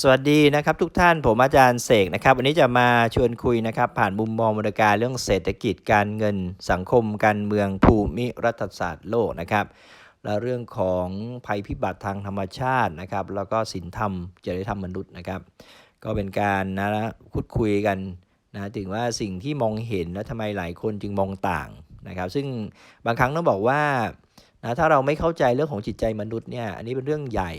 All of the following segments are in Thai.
สวัสดีนะครับทุกท่านผมอาจารย์เสกนะครับ วันนี้จะมาชวนคุยนะครับ ผ่านมุมมองบรรยการเรื่องเศรษฐกิจการเงิน สังคมการเมืองภูมิรัฐศาสตร์โลกนะครับ และเรื่องของภัยพิบัติทางธรรมชาตินะครับ แล้วก็สินธรรมจริยธรรมมนุษย์นะครับ ก็เป็นการนะพูดคุยกันนะถึงว่าสิ่งที่มองเห็นแล้วทำไมหลายคนจึงมองต่างนะครับ ซึ่งบางครั้งต้องบอกว่านะถ้าเราไม่เข้าใจเรื่องของจิตใจมนุษย์เนี่ยอันนี้เป็นเรื่องใหญ่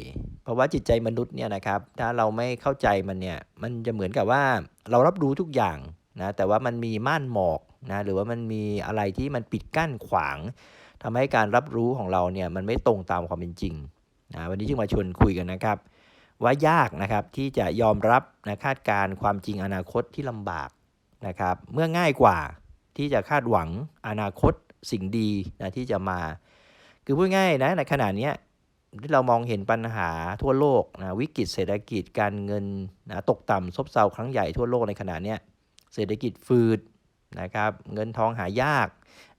เพราะว่าจิตใจมนุษย์เนี่ยนะครับ ถ้าเราไม่เข้าใจมันเนี่ย มันจะเหมือนกับว่าเรารับรู้ทุกอย่างนะ แต่ว่ามันมีม่านหมอกนะ หรือว่ามันมีอะไรที่มันปิดกั้นขวางทำให้การรับรู้ของเราเนี่ยมันไม่ตรงตามความเป็นจริงนะวันนี้จึงมาชวนคุยกันนะครับ ว่ายากนะครับที่จะยอมรับนะคาดการณ์ความจริงอนาคตที่ลำบากนะครับ เมื่อง่ายกว่าที่จะคาดหวังอนาคตสิ่งดีนะที่จะมา คือพูดง่ายนะในขณะนี้ ที่เรามองเห็นปัญหาทั่วโลกนะวิกฤตเศรษฐกิจการเงินนะตกต่ำซบเซาครั้งใหญ่ทั่วโลกในขณะเนี้ยเศรษฐกิจฟืดนะครับเงินทองหายาก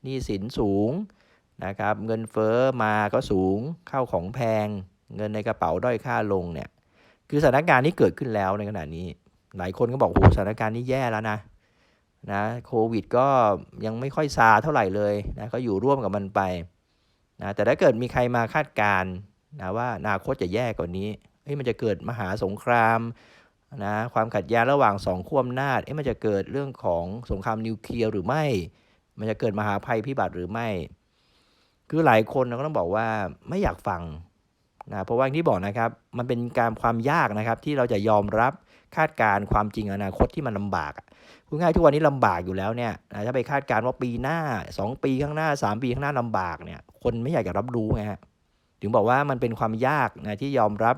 หนี้สินสูงนะครับเงินเฟ้อมาก็สูงเข้าของแพง เงินในกระเป๋าด้อยค่าลงเนี่ยคือสถานการณ์นี้เกิดขึ้นแล้วในขณะนี้ หลายคนก็บอกโหสถานการณ์นี้แย่แล้วนะนะโควิดก็ยังไม่ค่อยซาเท่าไหร่เลยนะก็อยู่ร่วมกับมันไปนะแต่ถ้าเกิดมีใครมาคาดการณ์ นะว่าอนาคตจะแย่กว่านี้เฮ้ยมันจะเกิดมหาสงครามนะความขัดแย้งระหว่างสองขั้วอำนาจเอ๊ะมันจะเกิดเรื่องของสงครามนิวเคลียร์หรือไม่ มันจะเกิดมหาภัยพิบัติหรือไม่ คือหลายคนเราก็ต้องบอกว่าไม่อยากฟังนะเพราะว่าที่บอกนะครับ มันเป็นการความยากนะครับ ที่เราจะยอมรับคาดการณ์ความจริงอนาคตที่มันลำบากอะพูดง่ายทุกวันนี้ลำบากอยู่แล้วเนี่ยนะถ้าไปคาดการณ์ว่าปีหน้า 2 ปีข้างหน้า 3 ปีข้างหน้าลำบากเนี่ย คนไม่อยากจะรับรู้ไงฮะ ถึงบอกว่ามันเป็นความยากนะที่ยอมรับ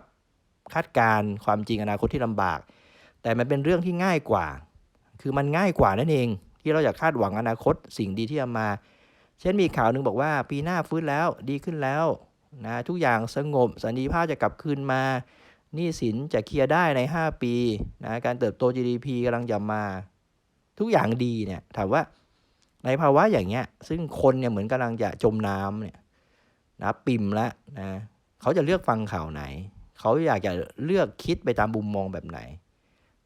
คาดการณ์ความจริงอนาคตที่ลำบาก แต่มันเป็นเรื่องที่ง่ายกว่า คือมันง่ายกว่านั่นเอง ที่เราอยากคาดหวังอนาคตสิ่งดีที่จะมา เช่นมีข่าวหนึ่งบอกว่าปีหน้าฟื้นแล้วดีขึ้นแล้วนะทุกอย่างสงบสันติภาพจะกลับคืนมาหนี้สินจะเคลียร์ได้ใน 5 ปีนะการเติบโต GDP กำลังจะมา ทุกอย่างดีเนี่ยถามว่าในภาวะอย่างเงี้ยซึ่งคนเนี่ยเหมือนกำลังจะจมน้ำเนี่ย นะปิมแล้วนะเขาจะเลือกฟังข่าวไหน เขาอยากจะเลือกคิดไปตามมุมมองแบบไหน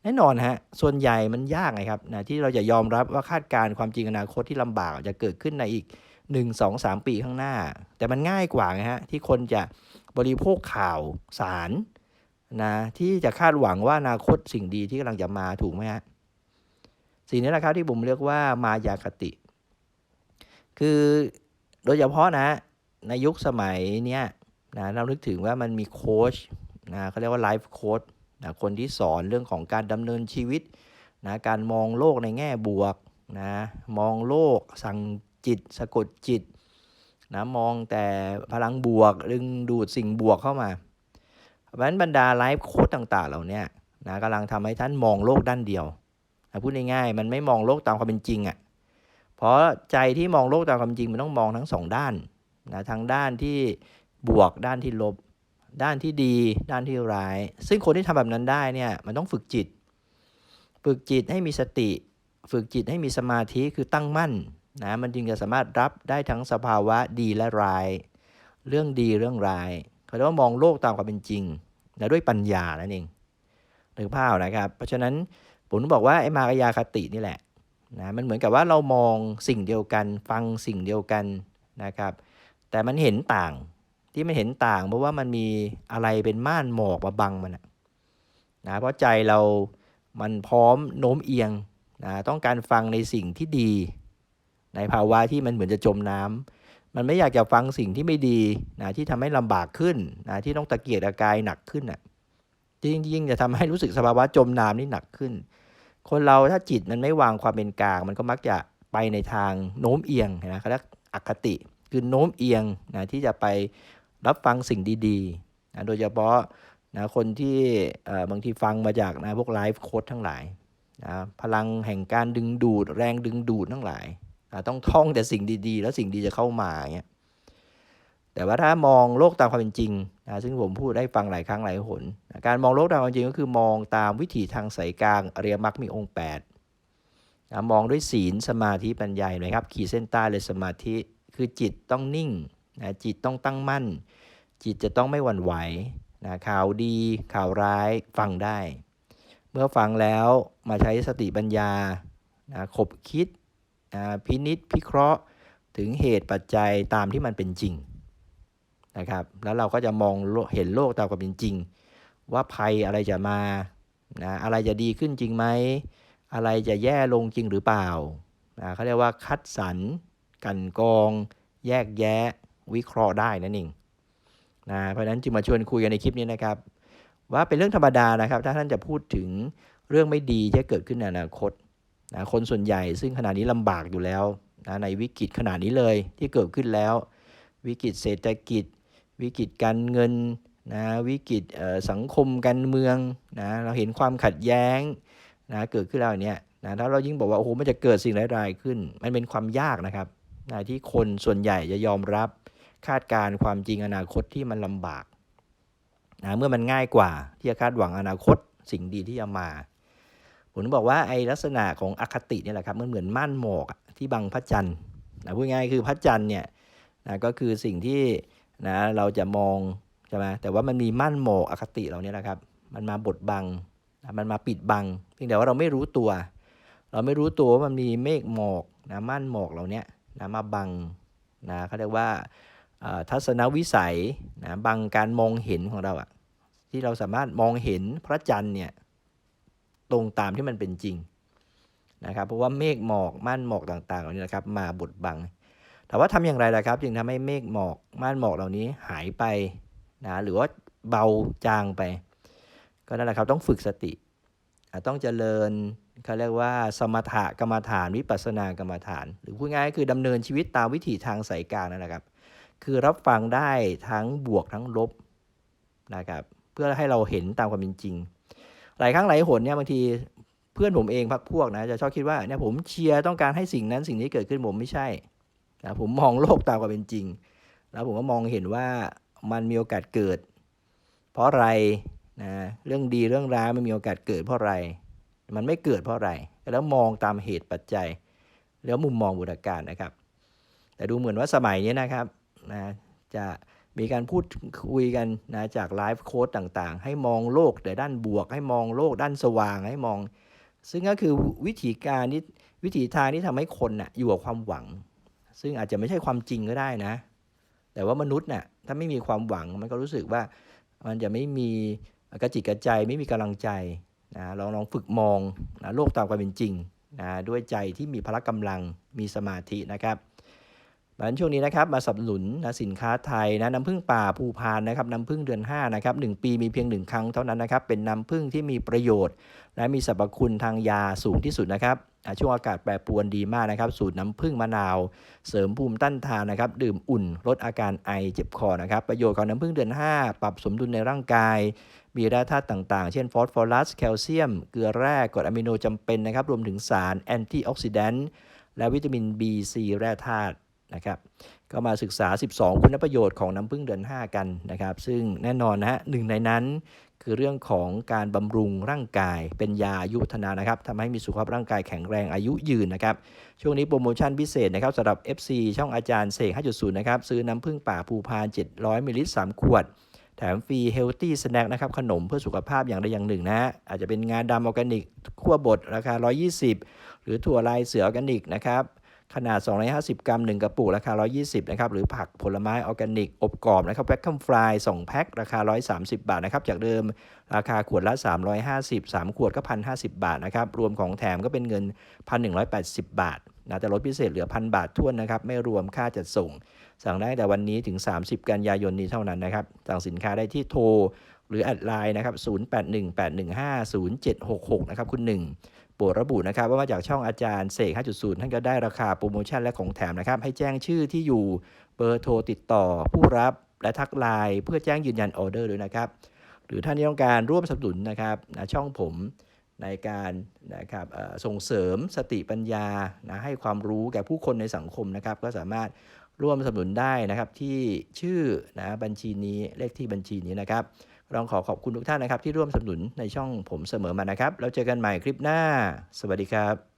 แน่นอนฮะส่วนใหญ่มันยากไงครับนะที่เราจะยอมรับว่าคาดการณ์ความจริงอนาคตที่ลำบากจะเกิดขึ้นในอีก 1 2 3 ปีข้างหน้า แต่มันง่ายกว่าไงฮะที่คนจะบริโภคข่าวสารนะที่จะคาดหวังว่าอนาคตสิ่งดีที่กำลังจะมาถูกไหมฮะสิ่งนี้แหละครับที่ผมเรียกว่ามายาคติ คือโดยเฉพาะนะ ในยุคสมัยเนี้ยนะเรานึกถึงว่ามันมีโค้ชนะเขาเรียกว่าไลฟ์โค้ชนะคนที่สอนเรื่องของการดำเนินชีวิตนะการมองโลกในแง่บวกนะมองโลกสั่งจิตสะกดจิตนะมองแต่พลังบวกดึงดูดสิ่งบวกเข้ามา เพราะฉะนั้นบรรดาไลฟ์โค้ชต่างๆ เหล่านี้นะกำลังทำให้ท่านมองโลกด้านเดียวพูดง่ายๆมันไม่มองโลกตามความเป็นจริงอะ่ะเพราะใจที่มองโลกตามความจริงมันต้องมองทั้งสองด้าน นะทั้งด้านที่บวกด้านที่ลบ ด้านที่ดีด้านที่ร้าย ซึ่งคนที่ทำแบบนั้นได้เนี่ยมันต้องฝึกจิต ฝึกจิตให้มีสติ ฝึกจิตให้มีสมาธิคือตั้งมั่นนะมันจึงจะสามารถรับได้ทั้งสภาวะดีและร้าย เรื่องดีเรื่องร้ายเขาเรียกว่ามองโลกตามความเป็นจริงและด้วยปัญญานั่นเองนึกภาพนะครับ เพราะฉะนั้นผมบอกว่าไอ้มารยาคตินี่แหละนะมันเหมือนกับว่าเรามองสิ่งเดียวกัน ฟังสิ่งเดียวกันนะครับ แต่มันเห็นต่าง ที่มันเห็นต่าง เพราะว่ามันมีอะไรเป็นม่านหมอกมาบังมันนะเพราะใจเรามันพร้อมโน้มเอียงนะต้องการฟังในสิ่งที่ดี ในภาวะที่มันเหมือนจะจมน้ำมันไม่อยากจะฟังสิ่งที่ไม่ดีนะที่ทำให้ลำบากขึ้นนะที่ต้องตะเกียกตะกายหนักขึ้นนะ่ะยิ่งๆจะทำให้รู้สึกสภาวะจมน้ำนี่หนักขึ้น คนเราถ้าจิตมันไม่วางความเป็นกลาง มันก็มักจะไปในทางโน้มเอียงนะเขาเรียกอคติ คือโน้มเอียงนะที่จะไปรับฟังสิ่งดีๆนะโดยเฉพาะนะคนที่บางทีฟังมาจากนะพวกไลฟ์โค้ดทั้งหลายนะพลังแห่งการดึงดูด แรงดึงดูดทั้งหลายนะต้องท่องแต่สิ่งดีๆ แล้วสิ่งดีจะเข้ามาเงี้ยแต่ว่าถ้ามองโลกตามความเป็นจริงนะซึ่งผมพูดได้ฟังหลายครั้งหลายหนนะการมองโลกตามความจริงก็คือมองตามวิถีทางสายกลางอริยมรรคมีองค์8นะมองด้วยศีลสมาธิปัญญาไหมครับ ขีดเส้นใต้เลยสมาธิ คือจิตต้องนิ่งนะจิตต้องตั้งมั่น จิตจะต้องไม่หวั่นไหวนะข่าวดีข่าวร้ายฟังได้ เมื่อฟังแล้วมาใช้สติปัญญานะขบคิดนะพินิษพิเคราะห์ถึงเหตุปัจจัยตามที่มันเป็นจริงนะครับ แล้วเราก็จะมองเห็นโลกตามความเป็นจริง ว่าภัยอะไรจะมานะอะไรจะดีขึ้นจริงไหม อะไรจะแย่ลงจริงหรือเปล่านะเขาเรียกว่าคัดสรร กันกอง แยกแยะ วิเคราะห์ได้นั่นเองนะเพราะนั้นจึงมาชวนคุยกันในคลิปนี้นะครับ ว่าเป็นเรื่องธรรมดานะครับ ถ้าท่านจะพูดถึงเรื่องไม่ดีที่เกิดขึ้นในอนาคตนะคนส่วนใหญ่ซึ่งขณะนี้ลำบากอยู่แล้วนะในวิกฤตขนาดนี้เลยที่เกิดขึ้นแล้ว วิกฤตเศรษฐกิจ วิกฤตการเงินนะวิกฤตสังคมการเมืองนะเราเห็นความขัดแย้งนะเกิดขึ้นแล้วเนี่ยนะถ้าเรายิ่งบอกว่าโอ้โหมันจะเกิดสิ่งร้ายๆขึ้น มันเป็นความยากนะครับ นะที่คนส่วนใหญ่จะยอมรับคาดการความจริงอนาคตที่มันลำบากนะเมื่อมันง่ายกว่าที่จะคาดหวังอนาคตสิ่งดีที่จะมาผมบอกว่าไอลักษณะของอคตินี่แหละครับมันเหมือนม่านหมอกที่บังพระจันทร์นะพูดง่ายคือพระจันทร์เนี่ยนะก็คือสิ่งที่นะเราจะมองใช่ไหมแต่ว่ามันมีม่านหมอกอคติเราเนี่ยนะครับ มันมาบดบังนะมันมาปิดบังเพียงแต่ว่าเราไม่รู้ตัว เราไม่รู้ตัวว่ามันมีเมฆหมอกนะม่านหมอกเราเนี้ย นะมาบังนะเขาเรียกว่าทัศนวิสัยนะบังการมองเห็นของเราอะที่เราสามารถมองเห็นพระจันทร์เนี่ยตรงตามที่มันเป็นจริงนะครับเพราะว่าเมฆหมอกม่านหมอกต่างๆเหล่านี้นะครับมาบดบัง แต่ว่าทำอย่างไรล่ะครับ จึงทำให้เมฆหมอกม่านหมอกเหล่านี้หายไปนะหรือว่าเบาจางไป ก็นั่นแหละครับต้องฝึกสติ ต้องเจริญ เขาเรียกว่าสมถะกรรมฐานวิปัสสนากรรมฐาน หรือพูดง่ายคือดำเนินชีวิตตามวิถีทางสายกลางนั่นแหละครับ คือรับฟังได้ทั้งบวกทั้งลบนะครับเพื่อให้เราเห็นตามความเป็นจริง หลายครั้งหลายหนเนี่ยบางทีเพื่อนผมเองพักพวกนะจะชอบคิดว่าเนี่ยผมเชียร์ต้องการให้สิ่งนั้นสิ่งนี้เกิดขึ้นผมไม่ใช่นะผมมองโลกตามความเป็นจริง แล้วผมก็มองเห็นว่ามันมีโอกาสเกิด เพราะอะไรนะเรื่องดีเรื่องร้ายมันมีโอกาสเกิดเพราะอะไร มันไม่เกิดเพราะอะไร แล้วมองตามเหตุปัจจัย แล้วมุมมองบุตรการนะครับ แต่ดูเหมือนว่าสมัยนี้นะครับนะจะมีการพูดคุยกันนะจากไลฟ์โค้ดต่างๆ ให้มองโลกแต่ด้านบวก ให้มองโลกด้านสว่างให้มอง ซึ่งก็คือวิธีการนี้วิธีทางที่ทำให้คนนะ่ะอยู่กับความหวัง ซึ่งอาจจะไม่ใช่ความจริงก็ได้นะ แต่ว่ามนุษย์นะ่ะถ้าไม่มีความหวังมันก็รู้สึกว่ามันจะไม่มีกระจิตกระใจไม่มีกำลังใจ นะลองลองฝึกมองนะโลกตามความเป็นจริงนะด้วยใจที่มีพละกำลังมีสมาธินะครับดังนั้นช่วงนี้นะครับมาสนับสนุนนะสินค้าไทยนะน้ำผึ้งป่าภูพานนะครับน้ำผึ้งเดือน5นะครับหปีมีเพียง 1 ครั้งเท่านั้นนะครับเป็นน้ำผึ้งที่มีประโยชน์ และมีสรรพคุณทางยาสูงที่สุดนะครับ ช่วงอากาศแปรปรวนดีมากนะครับสูตรน้ำผึ้งมะนาว เสริมภูมิต้านทานนะครับ ดื่มอุ่นลดอาการไอเจ็บคอนะครับ ประโยชน์ของน้ำผึ้งเดือน 5 ปรับสมดุลในร่างกาย มีแร่ธาตุต่างๆ เช่นฟอสฟอรัส แคลเซียม เกลือแร่กรดอะมิโนจำเป็นนะครับ รวมถึงสารแอนตี้ออกซิแดนต์และวิตามิน B C แร่ธาตุนะครับก็มาศึกษา 12 คุณประโยชน์ของน้ำผึ้งเดือน 5 กันนะครับ ซึ่งแน่นอนนะฮะหนึ่งในนั้น คือเรื่องของการบำรุงร่างกายเป็นยาอายุวัฒนานะครับทำให้มีสุขภาพร่างกายแข็งแรงอายุยืนนะครับ ช่วงนี้โปรโมชั่นพิเศษนะครับสำหรับ FC ช่องอาจารย์เสก5.0 นะครับ ซื้อน้ำผึ้งป่าภูพาน 700มิลลิลิตร3ขวด แถมฟรีเฮลตี้สแน็คนะครับ ขนมเพื่อสุขภาพอย่างใดอย่างหนึ่งนะ อาจจะเป็นงาดำออร์แกนิกขั้วบดราคา 120 หรือถั่วลายเสือออร์แกนิกนะครับ ขนาด 250 กรัม 1 กระปุก ราคา 120 นะครับ หรือผักผลไม้ออร์แกนิก อบกรอบนะครับแบ็คคัมฟราย2แพ็ค ราคา 130 บาทนะครับ จากเดิมราคาขวดละ 350 3 ขวดก็ 1,050 บาทนะครับ รวมของแถมก็เป็นเงิน 1,180 บาทนะแต่ลดพิเศษเหลือ 1,000 บาททวนนะครับ ไม่รวมค่าจัดส่ง สั่งได้แต่วันนี้ถึง 30 กันยายนนี้เท่านั้นนะครับ สั่งสินค้าได้ที่โทร หรือแอดไลน์นะครับ 0818150766 นะครับ คุณ1ปรดระบุนะครับ ว่ามาจากช่องอาจารย์เสก 5.0 ท่านก็ได้ราคาโปรโมชั่นและของแถมนะครับ ให้แจ้งชื่อที่อยู่ เบอร์โทรติดต่อ ผู้รับและทักไลน์เพื่อแจ้งยืนยันออเดอร์ด้วยนะครับ หรือท่านที่ต้องการร่วมสนับสนุนนะครับช่องผมในการนะครับส่งเสริมสติปัญญานะให้ความรู้แก่ผู้คนในสังคมนะครับ ก็สามารถร่วมสนับสนุนได้นะครับที่ชื่อนะบัญชีนี้เลขที่บัญชีนี้นะครับ ลองขอขอบคุณทุกท่านนะครับที่ร่วมสนับสนุนในช่องผมเสมอมานะครับ แล้วเจอกันใหม่คลิปหน้า สวัสดีครับ